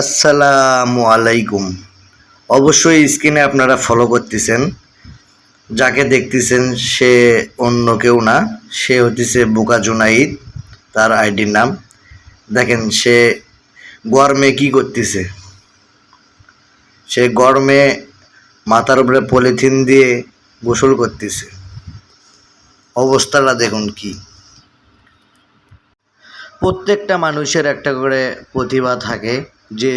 আসসালামু আলাইকুম। অবশ্যই স্ক্রিনে আপনারা ফলো করতেছেন। যাকে দেখতেছেন সে অন্য কেউ না, সে হতেছে বোকা জুনাইদ, তার আইডির নাম। দেখেন সে গরমে কি করতেছে? সে গরমে মাথার উপরে পলিথিন দিয়ে গোসল করতেছে। অবস্থাটা দেখুন কি। প্রত্যেকটা মানুষের একটা করে প্রতিভা থাকে যে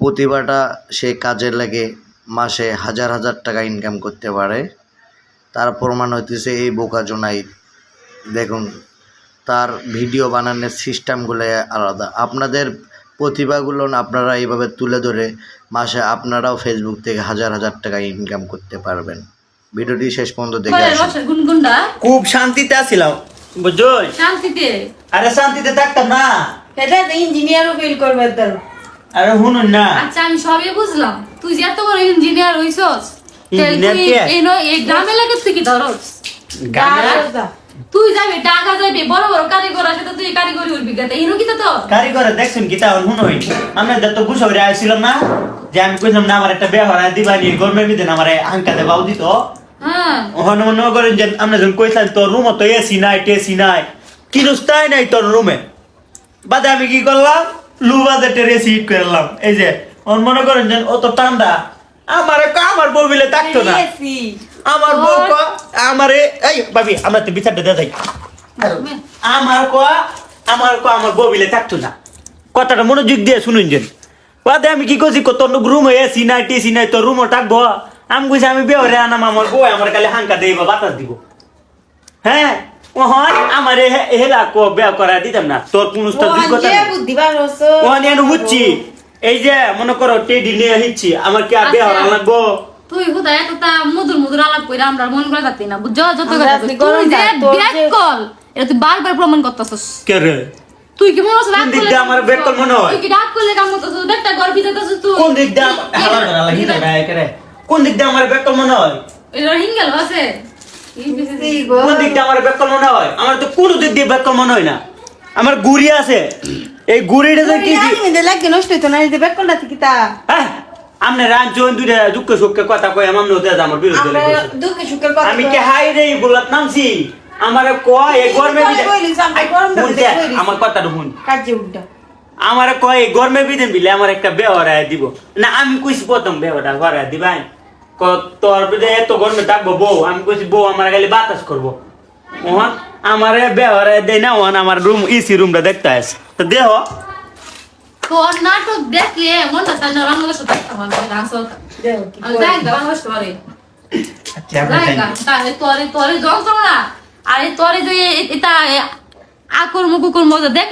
প্রতিভাটা সে কাজে লাগে মাসে হাজার হাজার টাকা ইনকাম করতে পারে। তার প্রমাণ হইতেছে এই বোকা জোনাই। দেখুন তার ভিডিও বানানোর সিস্টেমগুলো আলাদা। আপনাদের প্রতিভাগুলো আপনারা এইভাবে তুলে ধরে মাসে আপনারাও ফেসবুক থেকে হাজার হাজার টাকা ইনকাম করতে পারবেন। ভিডিওটি শেষ পর্যন্ত দেখে খুব শান্তিতে আছিলাম। বুঝছই শান্তিতে। আরে শান্তিতে থাকতাম না। এটা তো ইঞ্জিনিয়ারও ফিল করবে তোর আরে শুনুন না। আচ্ছা আমি সবই বুঝলাম। তুই যে এত বড় ইঞ্জিনিয়ার হইছস? এই গ্রামে লাগে তুই কি ধরস? তুই যাবি টাকা যাবি বড় বড় কারিগর আছে তো তুই কারিগরি উঠবি গাতে ইনো কি তো কারিগর দেখছেন কি তাহলে শুনুন। আমরা যত গুছো করে আসছিলাম না যে আমি কইলাম না আমার একটা বিয়ে হরা দিবানি গরমের ভিতরে আমার হাঙ্কাতে বাউ দিত। হ্যাঁ। ওখানে মনে করেন যে আমরা যখন কইছিলাম তোর রুম তো এসি নাই টেসি নাই। কি নুস্তাই নাই তোর রুমে? বাদে আমি কি করলাম? লু বাজেটের এসি হিট করলাম এই যে ওর মনে করেন যে অত ঠান্ডা। আমার আমার বউবিলে থাকতো না। আমার বউ ক আমারে এই ভাবি আমরা তো বিচারটা দিয়ে যাই। আমার ক আমার ক আমার বউ বিলে থাকতো না। কথাটা মনোযোগ দিয়ে শুনুন যেন। বাদে আমি কি করছি কত রুম হয়ে এসি নাই টিসি নাই তোর রুমও থাকব। আমি কইছি আমি বেহরে আনাম আমার বউ আমার কালে হাঙ্কা দেব বাতাস দিব। হ্যাঁ? ওহন আমার হেলা কো বেয়া করা দিতাম না। তোর নাই। বুদ্ধিবার হস ওহন এনে বুঝছি এই যে মনে করো টেডি নিয়ে হিচ্ছি আমার কি আর বেহরা আচ্ছা। লাগবো? তুই হুদা এত তা মধুর মধুর আলাপ কইরা আমরা মন করে যাতি না বুঝছ? যত কথা তুই যে ব্যাক কল এটা তুই বারবার প্রমাণ করতেছস। কে রে? তুই কি মনে হচ্ছে দিক দিয়ে আমার back call মনে হয়? তুই কি ডাক করলে কাম করতেছস? একটা গর্বি দিতেছস তুই। কোন দিক দিয়ে আম- হালা ধরা লাগি একেরে কোন দিক দিয়ে আমার বেকল মনে হয়? এটা হিঙ্গেল আছে। কোন দিক দিয়ে আমার বেকল মনে হয়? আমার তো কোনো দিক দিয়ে বেকল মনে হয় না। আমার গুড়ি আছে। এই গুড়িটা যে কি লাগে নষ্ট হইতো না এই থেকে তা? হ্যাঁ আমনে রাঞ্চন দুইটা দুঃখ সুখে কথা কই আমার নদে আমার বিরুদ্ধে লেগেছে। সুখের কথা আমি কে হাই রে বলাত নামছি। আমার কয় এই গরমে বিদে আমার কথাটা শুন কাজে উঠা আমার কয় এই গরমে বিদেন বিলে আমার একটা বেহরায় দিব। না আমি কইছি প্রথম বেহরা হরায় দিবাই। তোর এত গরমে থাকব বউ? আমি কইছি বউ আমার খালি বাতাস করব। ওহন আমার বেহরায় দেয় না ওহন আমার রুম ইসি রুমটা দেখতে আসে তো দেহ। তোর নাটক দেখলে মনটা আচ্ছা তোরে আরে তোরে যে এটা আকর্ম কুকর্ম দেখলে